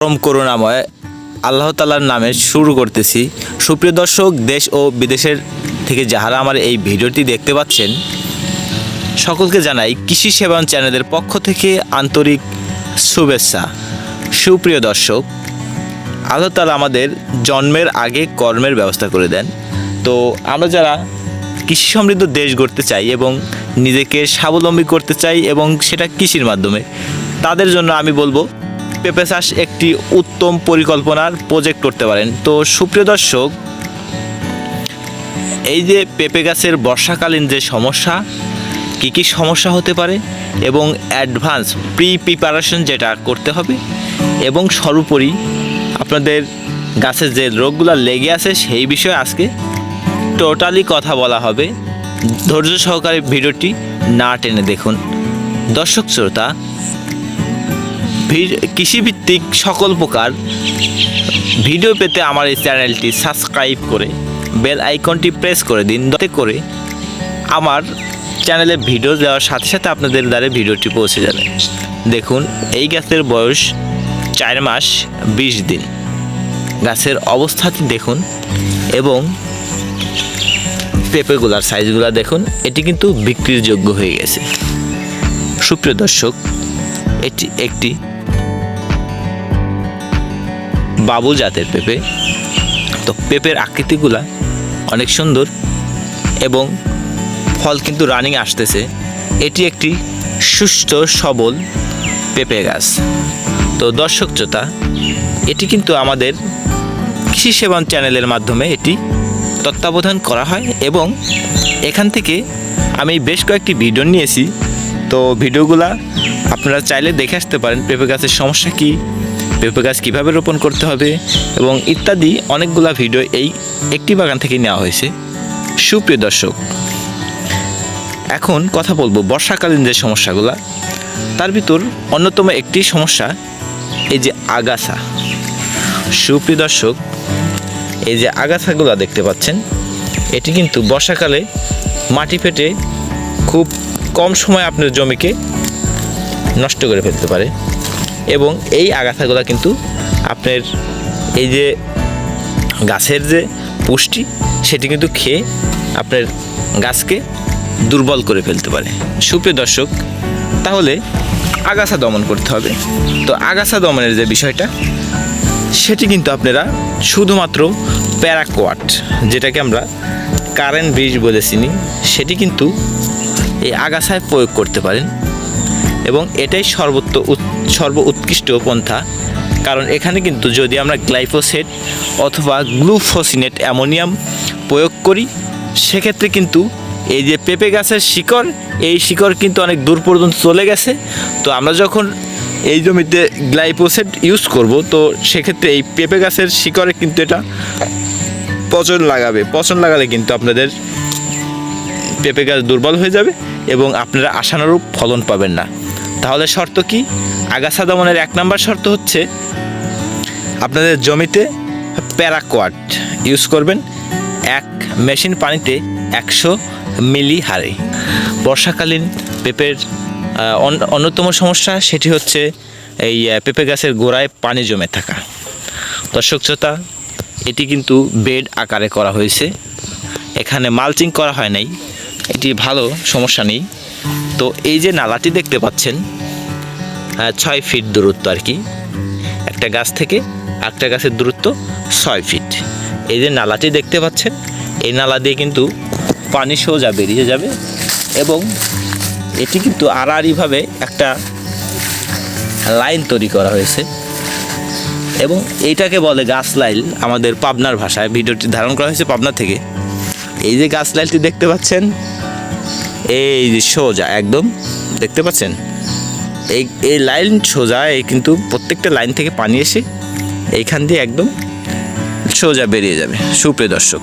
পরম করুণাময় আল্লাহ তালার নামে শুরু করতেছি। সুপ্রিয় দর্শক, দেশ ও বিদেশের থেকে যাহারা আমার এই ভিডিওটি দেখতে পাচ্ছেন, সকলকে জানাই কৃষি সেবন চ্যানেলের পক্ষ থেকে আন্তরিক শুভেচ্ছা। সুপ্রিয় দর্শক, আল্লাহ তালা আমাদের জন্মের আগে কর্মের ব্যবস্থা করে দেন। তো আমরা যারা কৃষি সমৃদ্ধ দেশ গড়তে চাই এবং নিজেকে স্বাবলম্বী করতে চাই এবং সেটা কৃষির মাধ্যমে, তাদের জন্য আমি বলব পেঁপে চাষ একটি উত্তম পরিকল্পনার প্রজেক্ট করতে পারেন। তো সুপ্রিয় দর্শক, এই যে পেঁপে গাছের বর্ষাকালীন যে সমস্যা, কী কী সমস্যা হতে পারে এবং অ্যাডভান্স প্রি প্রিপারেশন যেটা করতে হবে এবং সর্বোপরি আপনাদের গাছের যে রোগগুলো লেগে আছে সেই বিষয়ে আজকে টোটালি কথা বলা হবে। ধৈর্য সহকারে ভিডিওটি না টেনে দেখুন। দর্শক শ্রোতা কৃষিভিত্তিক সকল প্রকার ভিডিও পেতে আমার এই চ্যানেলটি সাবস্ক্রাইব করে বেল আইকনটি প্রেস করে দিন। যাতে করে আমার চ্যানেলে ভিডিও দেওয়ার সাথে সাথে আপনাদের দ্বারা ভিডিওটি পৌঁছে যাবে। দেখুন, এই গাছের বয়স চার মাস বিশ দিন। গাছের অবস্থাটি দেখুন এবং পেঁপেগুলার সাইজগুলা দেখুন, এটি কিন্তু বিক্রির যোগ্য হয়ে গেছে। সুপ্রিয় দর্শক, এটি একটি বাবু জাতের পেঁপে। তো পেঁপের আকৃতিগুলা অনেক সুন্দর এবং ফল কিন্তু রানিং আসতেছে। এটি একটি সুস্থ, সবল পেঁপে গাছ। তো দর্শক শ্রোতা, এটি কিন্তু আমাদের কৃষি সেবন চ্যানেলের মাধ্যমে এটি তত্ত্বাবধান করা হয় এবং এখান থেকে আমি বেশ কয়েকটি ভিডিও নিয়েছি। তো ভিডিওগুলা আপনারা চাইলে দেখে আসতে পারেন, পেঁপে গাছের সমস্যা কী পেঁপে গাছ কীভাবে রোপণ করতে হবে এবং ইত্যাদি অনেকগুলা ভিডিও এই একটি বাগান থেকে নেওয়া হয়েছে। সুপ্রিয় দর্শক, এখন কথা বলব বর্ষাকালীন যে সমস্যাগুলা, তার ভিতর অন্যতম একটি সমস্যা এই যে আগাছা। সুপ্রিয় দর্শক, এই যে আগাছাগুলো দেখতে পাচ্ছেন, এটি কিন্তু বর্ষাকালে মাটি ফেটে খুব কম সময় আপনার জমিকে নষ্ট করে ফেলতে পারে। এবং এই আগাছাগুলো কিন্তু আপনার এই যে গাছের যে পুষ্টি, সেটি কিন্তু খেয়ে আপনার গাছকে দুর্বল করে ফেলতে পারে। সুপ্রিয় দর্শক, তাহলে আগাছা দমন করতে হবে। তো আগাছা দমনের যে বিষয়টা, সেটি কিন্তু আপনারা শুধুমাত্র প্যারাকোয়াট, যেটাকে আমরা কারেন্ট ব্রিজ বলে চিনি, সেটি কিন্তু এই আগাছায় প্রয়োগ করতে পারেন। এবং এটাই সর্বোত্ত সর্ব উৎকৃষ্ট পন্থা। কারণ এখানে কিন্তু যদি আমরা গ্লাইফোসেট অথবা গ্লুফোসিনেট অ্যামোনিয়াম প্রয়োগ করি, সেক্ষেত্রে কিন্তু এই যে পেঁপে গাছের শিকড়, এই শিকড় কিন্তু অনেক দূর পর্যন্ত চলে গেছে। তো আমরা যখন এই জমিতে গ্লাইফোসেট ইউজ করব, তো সেক্ষেত্রে এই পেঁপে গাছের শিকড়ে কিন্তু এটা পচন লাগাবে। পচন লাগালে কিন্তু আপনাদের পেঁপে গাছ দুর্বল হয়ে যাবে এবং আপনারা আশানুরূপ ফলন পাবেন না। তাহলে শর্ত কি? আগাছা দমনের এক নাম্বার শর্ত হচ্ছে আপনাদের জমিতে প্যারাকোয়াট ইউজ করবেন এক মেশিন পানিতে একশো মিলি হারে। বর্ষাকালীন পেঁপের অন্যতম সমস্যা সেটি হচ্ছে এই পেঁপে গাছের গোড়ায় পানি জমে থাকা। দর্শক শ্রোতা, এটি কিন্তু বেড আকারে করা হয়েছে। এখানে মালচিং করা হয় নাই। এটি ভালো, সমস্যা নেই। তো এই যে নালাটি দেখতে পাচ্ছেন ছয় ফিট দূরত্ব আর কি। একটা গাছ থেকে একটা গাছের দূরত্ব ছয় ফিট। এই যে নালাটি দেখতে পাচ্ছেন, এই নালা দিয়ে কিন্তু পানি সোজা বেরিয়ে যাবে এবং এটি কিন্তু আড়াআড়িভাবে একটা লাইন তৈরি করা হয়েছে এবং এইটাকে বলে গাছ লাইল আমাদের পাবনার ভাষায়, ভিডিওটি ধারণ করা হয়েছে পাবনা থেকে। এই যে গাছ লাইলটি দেখতে পাচ্ছেন এই যে সোজা, একদম, দেখতে পাচ্ছেন? এই এই লাইন সোজা, এই কিন্তু প্রত্যেকটা লাইন থেকে পানি এসে এইখান দিয়ে একদম সোজা বেরিয়ে যাবে। সুপ্রিয় দর্শক,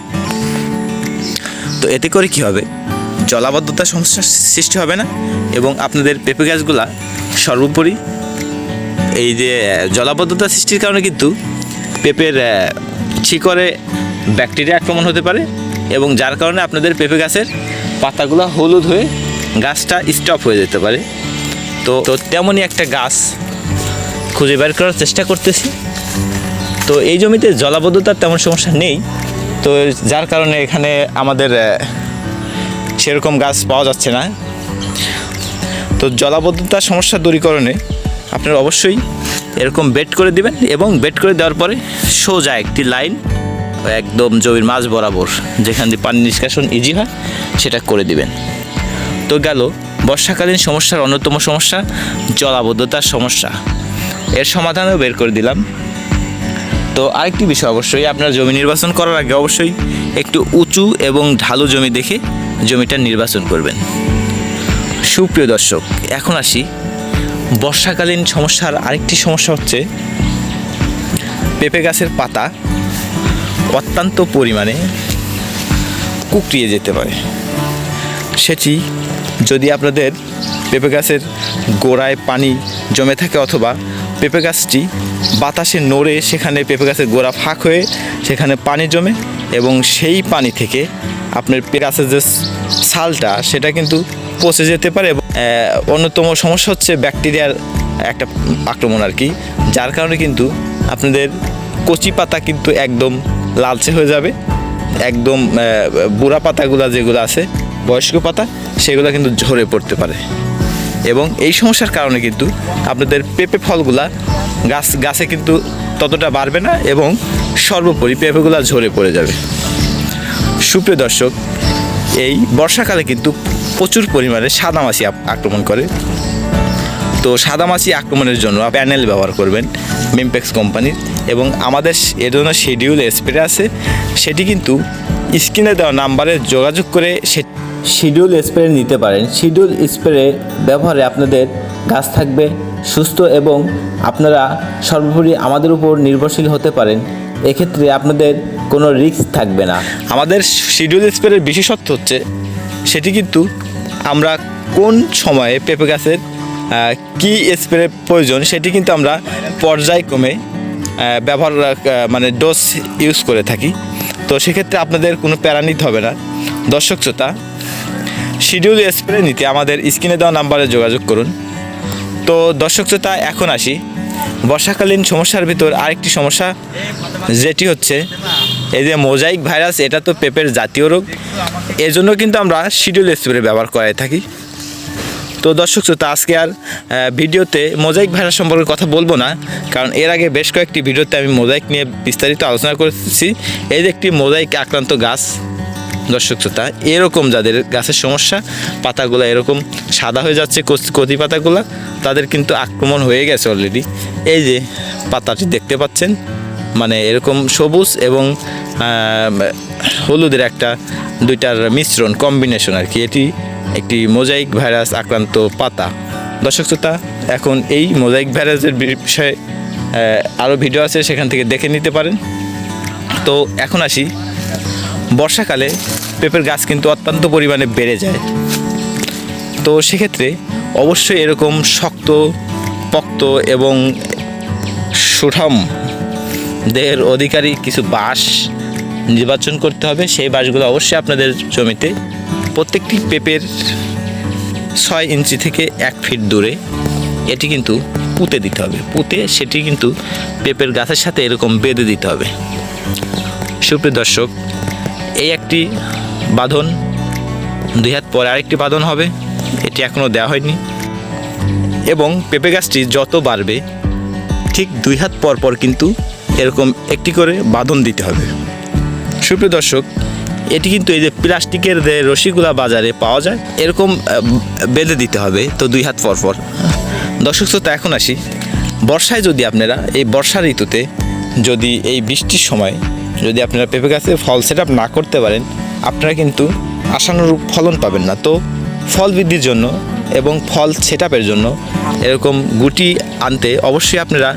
তো এতে করে কি হবে? জলাবদ্ধতা সমস্যার সৃষ্টি হবে না এবং আপনাদের পেঁপে গাছগুলা সর্বোপরি এই যে জলাবদ্ধতা সৃষ্টির কারণে কিন্তু পেঁপের শিকড়ে ব্যাকটেরিয়া আক্রমণ হতে পারে এবং যার কারণে আপনাদের পেঁপে গাছের পাতাগুলো হলুদ হয়ে গাছটা স্টপ হয়ে যেতে পারে। তো তো তেমনই একটা গাছ খুঁজে বের করার চেষ্টা করতেছি। তো এই জমিতে জলাবদ্ধতার তেমন সমস্যা নেই। তো যার কারণে এখানে আমাদের সেরকম গাছ পাওয়া যাচ্ছে না। তো জলাবদ্ধতার সমস্যা দূরীকরণে আপনারা অবশ্যই এরকম বেড করে দিবেন এবং বেড করে দেওয়ার পরে সোজা একটি লাইন একদম জমির মাঝ বরাবর যেখান দিয়ে পানি নিষ্কাশন ইজি হয়, সেটা করে দিবেন। তো গেল, বর্ষাকালীন সমস্যার অন্যতম সমস্যা, জলাবদ্ধতার সমস্যা। এর সমাধানও বের করে দিলাম। তো আরেকটি বিষয় অবশ্যই, আপনার জমি নির্বাচন করার আগে অবশ্যই একটু উঁচু এবং ঢালু জমি দেখে জমিটা নির্বাচন করবেন। সুপ্রিয় দর্শক, এখন আসি। বর্ষাকালীন সমস্যার আরেকটি সমস্যা হচ্ছে, পেঁপে গাছের পাতা। অত্যন্ত পরিমাণে কুকড়িয়ে যেতে পারে। সেটি যদি আপনাদের পেঁপে গাছের গোড়ায় পানি জমে থাকে অথবা পেঁপে গাছটি বাতাসে নড়ে সেখানে পেঁপে গাছের গোড়া ফাঁক হয়ে সেখানে পানি জমে এবং সেই পানি থেকে আপনার পেঁপে গাছের যে ছালটা, সেটা কিন্তু পচে যেতে পারে অন্যতম সমস্যা হচ্ছে ব্যাকটেরিয়ার একটা আক্রমণ আর কি, যার কারণে কিন্তু আপনাদের কচি পাতা কিন্তু একদম লালচে হয়ে যাবে। একদম বুড়া পাতাগুলো যেগুলো আছে, বয়স্ক পাতা, সেগুলো কিন্তু ঝরে পড়তে পারে। এবং এই সমস্যার কারণে কিন্তু আপনাদের পেঁপে ফলগুলা গাছ, গাছে কিন্তু ততটা বাড়বে না এবং সর্বোপরি পেঁপেগুলা ঝরে পড়ে যাবে। সুপ্রিয় দর্শক, এই বর্ষাকালে কিন্তু প্রচুর পরিমাণে সাদামাছি আক্রমণ করে। তো সাদামাছি আক্রমণের জন্য প্যানেল ব্যবহার করবেন মিমপেক্স কোম্পানির। এবং আমাদের এর জন্য শিডিউল স্প্রে আছে, সেটি কিন্তু স্ক্রিনে দেওয়া নাম্বারে যোগাযোগ করে সে শিডিউল স্প্রে নিতে পারেন। শিডিউল স্প্রে ব্যবহারে আপনাদের গাছ থাকবে, সুস্থ এবং আপনারা সর্বোপরি আমাদের উপর নির্ভরশীল হতে পারেন। এক্ষেত্রে আপনাদের কোনো রিস্ক থাকবে না। আমাদের শিডিউল স্প্রের বিশেষত্ব হচ্ছে, সেটি কিন্তু আমরা কোন সময়ে পেঁপে গাছের কী স্প্রে প্রয়োজন, সেটি কিন্তু আমরা পর্যায়ক্রমে ব্যবহার মানে ডোজ ইউজ করে থাকি। তো সেক্ষেত্রে আপনাদের কোনো প্যারা নিতে হবে না। দর্শক শ্রোতা শিডিউল স্প্রে নিতে আমাদের স্ক্রিনে দেওয়া নাম্বারে যোগাযোগ করুন। তো দর্শক শ্রোতা, এখন আসি। বর্ষাকালীন সমস্যার ভিতর আরেকটি সমস্যা, যেটি হচ্ছে এই যে মোজাইক ভাইরাস, এটা তো পেঁপের জাতীয় রোগ। এর জন্য কিন্তু আমরা শিডিউল স্প্রে ব্যবহার করে থাকি। তো দর্শক শ্রোতা, আজকে আর ভিডিওতে মোজাইক ভাইরাস সম্পর্কে কথা বলব না, কারণ এর আগে বেশ কয়েকটি ভিডিওতে আমি মোজাইক নিয়ে বিস্তারিত আলোচনা করেছি। এই যে একটি মোজাইক আক্রান্ত গাছ, দর্শক শ্রোতা, এরকম যাদের গাছের সমস্যা, পাতাগুলো এরকম সাদা হয়ে যাচ্ছে, কচি পাতাগুলো, তাদের কিন্তু আক্রমণ হয়ে গেছে অলরেডি এই যে পাতাটি দেখতে পাচ্ছেন মানে এরকম সবুজ এবং হলুদের একটা দুইটার মিশ্রণ কম্বিনেশন আর কি এটি একটি মোজাইক ভাইরাস আক্রান্ত পাতা। দর্শক শ্রোতা, এখন এই মোজাইক ভাইরাসের বিষয়ে আরও ভিডিও আছে, সেখান থেকে দেখে নিতে পারেন। তো এখন আসি। বর্ষাকালে পেঁপের গাছ কিন্তু অত্যন্ত পরিমাণে বেড়ে যায়। তো সেক্ষেত্রে অবশ্যই এরকম শক্ত, পক্ত এবং সুঠাম দেহের অধিকারী কিছু বাঁশ নির্বাচন করতে হবে, সেই বাঁশগুলো অবশ্যই আপনাদের জমিতে। প্রত্যেকটি পেঁপের ছয় ইঞ্চি থেকে এক ফিট দূরে এটি কিন্তু পুঁতে দিতে হবে। পুঁতে সেটি কিন্তু পেঁপের গাছের সাথে এরকম বেঁধে দিতে হবে। সুপ্রিয় দর্শক, এই একটি বাঁধন, দুই হাত পরে আরেকটি বাঁধন হবে, এটি এখনও দেওয়া হয়নি। এবং পেঁপে গাছটি যত বাড়বে, ঠিক দুই হাত পর পর কিন্তু এরকম একটি করে বাঁধন দিতে হবে। সুপ্রিয় দর্শক, এটি কিন্তু এই যে প্লাস্টিকের যে রশিগুলা বাজারে পাওয়া যায়, এরকম বেঁধে দিতে হবে, তো দুই হাত পর পর। দর্শক শ্রোতা, এখন আসি। বর্ষায় যদি আপনারা এই বর্ষা ঋতুতে যদি এই বৃষ্টির সময় যদি আপনারা পেঁপে গাছে ফল সেট আপ না করতে পারেন, আপনারা কিন্তু আশানুরূপ ফলন পাবেন না। তো ফল বৃদ্ধির জন্য এবং ফল সেট জন্য এরকম গুটি আনতে অবশ্যই আপনারা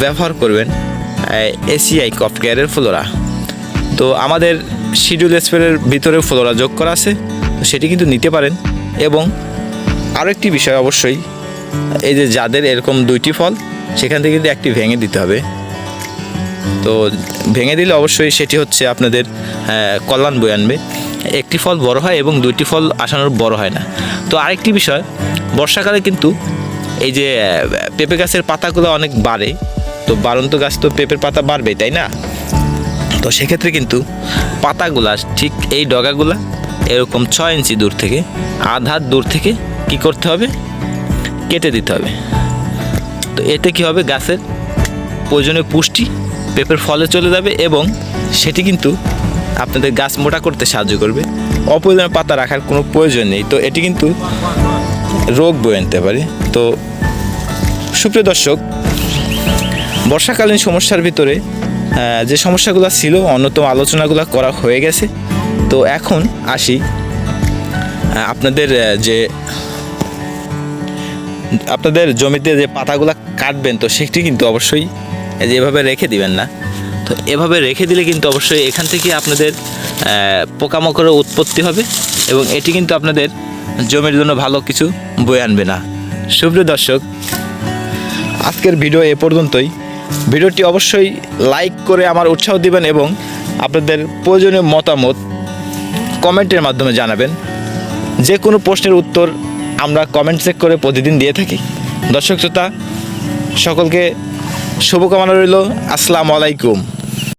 ব্যবহার করবেন এসিআই কফ কেয়ারের ফ্লোরা তো আমাদের শিডিউল স্প্রের ভিতরে ফ্লোরা যোগ করা আছে তো সেটি কিন্তু নিতে পারেন। এবং আরও একটি বিষয় অবশ্যই এই যে যাদের এরকম দুইটি ফল সেখান থেকে কিন্তু একটি ভেঙে দিতে হবে। তো ভেঙে দিলে অবশ্যই সেটি হচ্ছে আপনাদের আহ, কল্যাণ বই আনবে। একটি ফল বড় হয় এবং দুইটি ফল আসানোর বড় হয় না। তো আরেকটি বিষয় বর্ষাকালে কিন্তু এই যে পেঁপে গাছের পাতাগুলো অনেক বাড়ে। তো বাড়ন্ত গাছ তো পেঁপের পাতা বাড়বে তাই না? তো সেক্ষেত্রে কিন্তু পাতাগুলা ঠিক এই ডগাগুলা এরকম ছয় ইঞ্চি দূর থেকে, আধা দূর থেকে কি করতে হবে? কেটে দিতে হবে। তো এতে কি হবে? গাছের প্রয়োজনীয় পুষ্টি পেঁপের ফলে চলে যাবে এবং সেটি কিন্তু আপনাদের গাছ মোটা করতে সাহায্য করবে। অপ্রয়োজনীয় পাতা রাখার কোনো প্রয়োজন নেই। তো এটি কিন্তু রোগ বয়ে আনতে পারে। তো সুপ্রিয় দর্শক, বর্ষাকালীন সমস্যার ভিতরে যে সমস্যাগুলো ছিল, অন্যতম আলোচনাগুলো করা হয়ে গেছে। তো এখন আসি আপনাদের যে, আপনাদের জমিতে যে পাতাগুলো কাটবেন, তো সেটি কিন্তু অবশ্যই যে এভাবে রেখে দিবেন না। তো এভাবে রেখে দিলে কিন্তু অবশ্যই এখান থেকে আপনাদের পোকামাকড়ের উৎপত্তি হবে এবং এটি কিন্তু আপনাদের জমির জন্য ভালো কিছু বয়ে আনবে না। সুপ্রিয় দর্শক, আজকের ভিডিও এ পর্যন্তই। ভিডিওটি অবশ্যই লাইক করে আমার উৎসাহ দিবেন এবং আপনাদের প্রয়োজনীয় মতামত কমেন্টের মাধ্যমে জানাবেন। যে কোনো প্রশ্নের উত্তর আমরা কমেন্ট চেক করে প্রতিদিন দিয়ে থাকি। দর্শক শ্রোতা, সকলকে শুভকামনা রইল। আসসালামু আলাইকুম।